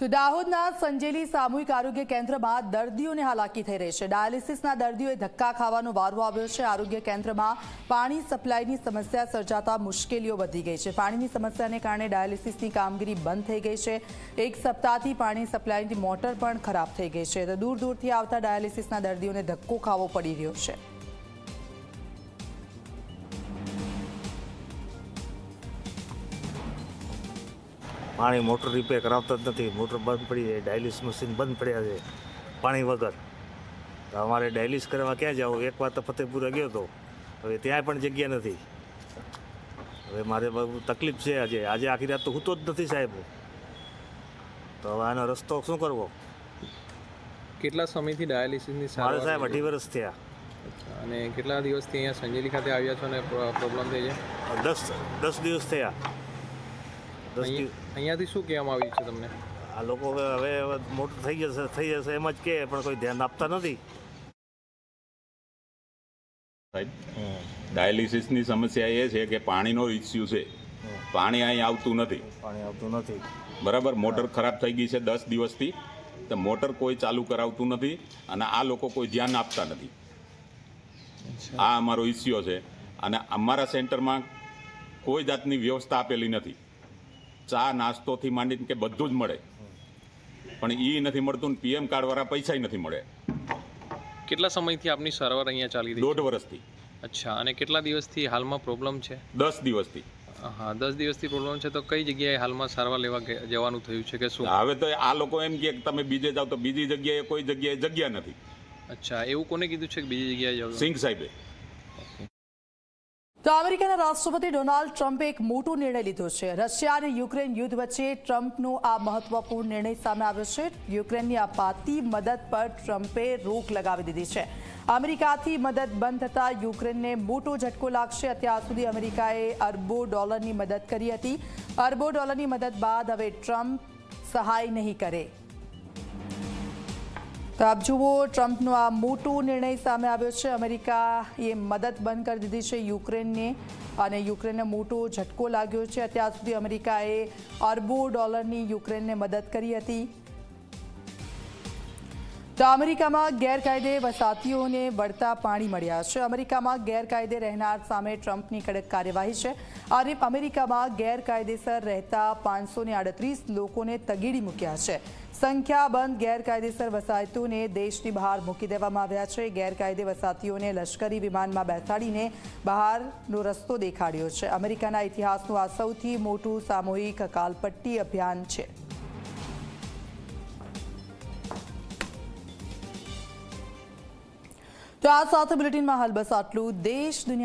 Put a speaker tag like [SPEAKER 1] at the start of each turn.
[SPEAKER 1] તો દાહોદના સંજેલી સામૂહિક આરોગ્ય કેન્દ્રમાં દર્દીઓને હાલાકી થઈ રહી છે. ડાયાલિસિસના દર્દીઓએ ધક્કા ખાવાનો વારો આવ્યો છે. આરોગ્ય કેન્દ્રમાં પાણી સપ્લાયની સમસ્યા સર્જાતા મુશ્કેલીઓ વધી ગઈ છે. પાણીની સમસ્યાને કારણે ડાયાલિસિસની કામગીરી બંધ થઈ ગઈ છે. એક સપ્તાહથી પાણી સપ્લાયની મોટર પણ ખરાબ થઈ ગઈ છે. તો દૂર દૂરથી આવતા ડાયાલિસિસના દર્દીઓને ધક્કો ખાવો પડી રહ્યો છે.
[SPEAKER 2] પાણી મોટર રિપેર કરાવતા જ નથી. મોટર બંધ પડી જાય. ડાયલિસ મશીન બંધ પડ્યા છે પાણી વગર. તો અમારે ડાયલિસ કરવા ક્યાં જાઉં એક વાર તો ફતેપુરા ગયો હતો હવે ત્યાં પણ જગ્યા નથી. હવે મારે બહુ તકલીફ છે આજે. આજે આખી રાત તો હૂતો જ નથી સાહેબ. તો હવે આનો રસ્તો શું કરવો?
[SPEAKER 3] કેટલા સમયથી ડાયાલિસિસની
[SPEAKER 2] મારે સાહેબ અઢી વર્ષ થયા.
[SPEAKER 3] અને કેટલા દિવસથી અહીંયા સંજેલી ખાતે આવ્યા છો અને પ્રોબ્લેમ થઈ છે?
[SPEAKER 2] દસ દસ દિવસ થયા.
[SPEAKER 3] અહીંયાથી શું કહેવામાં આવ્યું છે તમને?
[SPEAKER 2] આ લોકો હવે મોટું મોટર થઈ જશે થઈ જશે એમ જ કહે પણ કોઈ ધ્યાન આપતા નથી.
[SPEAKER 4] સાહેબ ડાયાલિસિસની સમસ્યા એ છે કે પાણીનો ઇસ્યુ છે. પાણી અહીં આવતું નથી.
[SPEAKER 2] પાણી આવતું નથી.
[SPEAKER 4] બરાબર? મોટર ખરાબ થઈ ગઈ છે દસ દિવસથી તો મોટર કોઈ ચાલુ કરાવતું નથી અને આ લોકો કોઈ ધ્યાન આપતા નથી. આ અમારો ઇસ્યુ છે. અને અમારા સેન્ટરમાં કોઈ જાતની વ્યવસ્થા આપેલી નથી. ચા નાસ્તોથી માંડીને કે બધું જ મળે. પણ એ નથી મળતું ને પીએમ કાર્ડવાળા પૈસા નથી મળે.
[SPEAKER 3] કેટલા સમયથી આપની સારવાર અહીંયા ચાલી રહી
[SPEAKER 4] દોઢ વર્ષથી.
[SPEAKER 3] અચ્છા અને કેટલા દિવસથી હાલમાં પ્રોબ્લેમ છે?
[SPEAKER 4] દસ દિવસથી.
[SPEAKER 3] હા દસ દિવસથી પ્રોબ્લેમ છે તો કઈ જગ્યાએ હાલમાં સારવાર લેવા જવાનું થયું છે કે શું?
[SPEAKER 4] હવે તો આ લોકો એમ કે તમે બીજે જાઓ તો બીજી જગ્યાએ કોઈ જગ્યાએ જગ્યા નથી.
[SPEAKER 3] અચ્છા એવું કોને કીધું છે કે બીજી જગ્યાએ જાઓ?
[SPEAKER 4] સિંઘ સાહેબે.
[SPEAKER 1] તો અમેરિકાના રાષ્ટ્રપતિ ડોનાલ્ડ ટ્રમ્પે એક મોટો નિર્ણય લીધો છે. રશિયા અને યુક્રેન યુદ્ધ વચ્ચે ટ્રમ્પનો આ મહત્વપૂર્ણ નિર્ણય સામે આવ્યો છે. યુક્રેનની અપાતી મદદ પર ટ્રમ્પે રોક લગાવી દીધી છે. અમેરિકાથી મદદ બંધ થતાં યુક્રેનને મોટો ઝટકો લાગશે. અત્યાર સુધી અમેરિકાએ અરબો ડોલરની મદદ કરી હતી. અરબો ડોલરની મદદ બાદ હવે ટ્રમ્પ સહાય નહીં કરે. તો આપ જુઓ, ટ્રમ્પનો આ મોટો નિર્ણય સામે આવ્યો છે. અમેરિકાએ મદદ બંધ કરી દીધી છે યુક્રેનને અને યુક્રેનને મોટો ઝટકો લાગ્યો છે. અત્યાર સુધી અમેરિકાએ અરબો ડોલરની યુક્રેનને મદદ કરી હતી. તો અમેરિકામાં ગેરકાયદે વસાતીઓને વળતા પાણી મળ્યા છે. અમેરિકામાં ગેરકાયદે રહેનાર સામે ટ્રમ્પની કડક કાર્યવાહી છે. અને અમેરિકામાં ગેરકાયદેસર રહેતા પાંચસો આડત્રીસ લોકોને તગીડી મૂક્યા છે. સંખ્યાબંધ ગેરકાયદેસર વસાહતોને દેશની બહાર મૂકી દેવામાં આવ્યા છે. ગેરકાયદે વસાતીઓને લશ્કરી વિમાનમાં બેસાડીને બહારનો રસ્તો દેખાડ્યો છે. અમેરિકાના ઇતિહાસનું આ સૌથી મોટું સામૂહિક કાલપટ્ટી અભિયાન છે. તો આ સાથે બુલેટિનમાં હાલ બસ આટલું. દેશ દુનિયા